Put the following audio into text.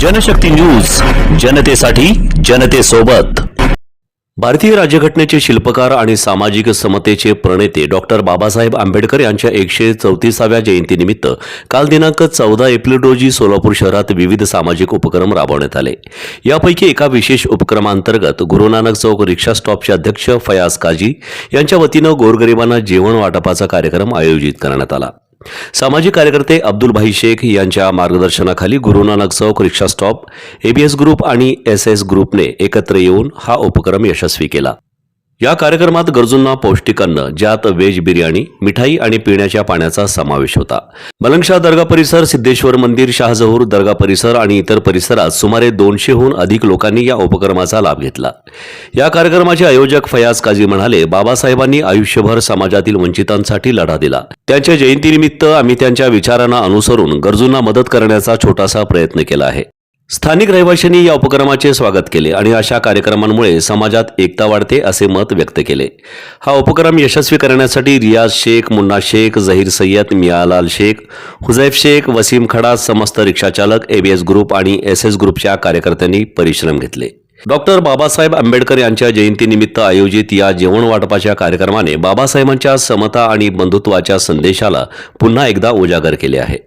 Janshakti news जनतेसाठी जनतेसोबत. भारतीय राज्यघटनेचे शिल्पकार आणि सामाजिक समतेचे प्रणेते डॉक्टर बाबासाहेब आंबेडकर यांच्या एकशे चौतीसाव्या जयंतीनिमित्त काल दिनांक चौदा एप्रिल रोजी सोलापूर शहरात विविध सामाजिक उपक्रम राबवण्यात आले. यापैकी एका विशेष उपक्रमांतर्गत गुरुनानक चौक रिक्षा स्टॉपचे अध्यक्ष फयाज काजी यांच्या वतीनं गोरगरिबांना जेवण वाटपाचा कार्यक्रम आयोजित करण्यात आला. सामाजिक कार्यकर्ते अब्दुल भाई शेख यांच्या मार्गदर्शनाखाली Gurunanak Chowk rickshaw stop ABS group आणि एस एस ग्रुपने एकत्र येऊन हा उपक्रम यशस्वी केला. या कार्यक्रमात गरजूंना पौष्टिक अन्न ज्यात व्हेज बिर्याणी मिठाई आणि पिण्याच्या पाण्याचा समावेश होता. मलंगशाह दर्गा परिसर सिद्धेश्वर मंदिर शाहजहूर दर्गा परिसर आणि इतर परिसरात सुमारे दोनशेहून अधिक लोकांनी या उपक्रमाचा लाभ घेतला. या कार्यक्रमाचे आयोजक फयाज काझी म्हणाले बाबासाहेबांनी आयुष्यभर समाजातील वंचितांसाठी लढा दिला. त्यांच्या जयंतीनिमित्त आम्ही त्यांच्या विचारांना अनुसरून गरजूंना मदत करण्याचा छोटासा प्रयत्न केला आहे. स्थानिक रहिवाशांनी या उपक्रमाचे स्वागत केले आणि अशा कार्यक्रमांमुळे समाजात एकता वाढते असे मत व्यक्त केले. हा उपक्रम यशस्वी करण्यासाठी रियाज शेख मुन्ना शेख झहीर सय्यद मियालाल शेख हुजैफ शेख वसीम खडा समस्त रिक्षाचालक एबीएस ग्रुप आणि एस एस ग्रुपच्या कार्यकर्त्यांनी परिश्रम घेतले. डॉक्टर बाबासाहेब आंबेडकर यांच्या जयंतीनिमित्त आयोजित या जेवण वाटपाच्या कार्यक्रमाने बाबासाहेबांच्या समता आणि बंधुत्वाच्या संदेशाला पुन्हा एकदा उजागर केले आहे.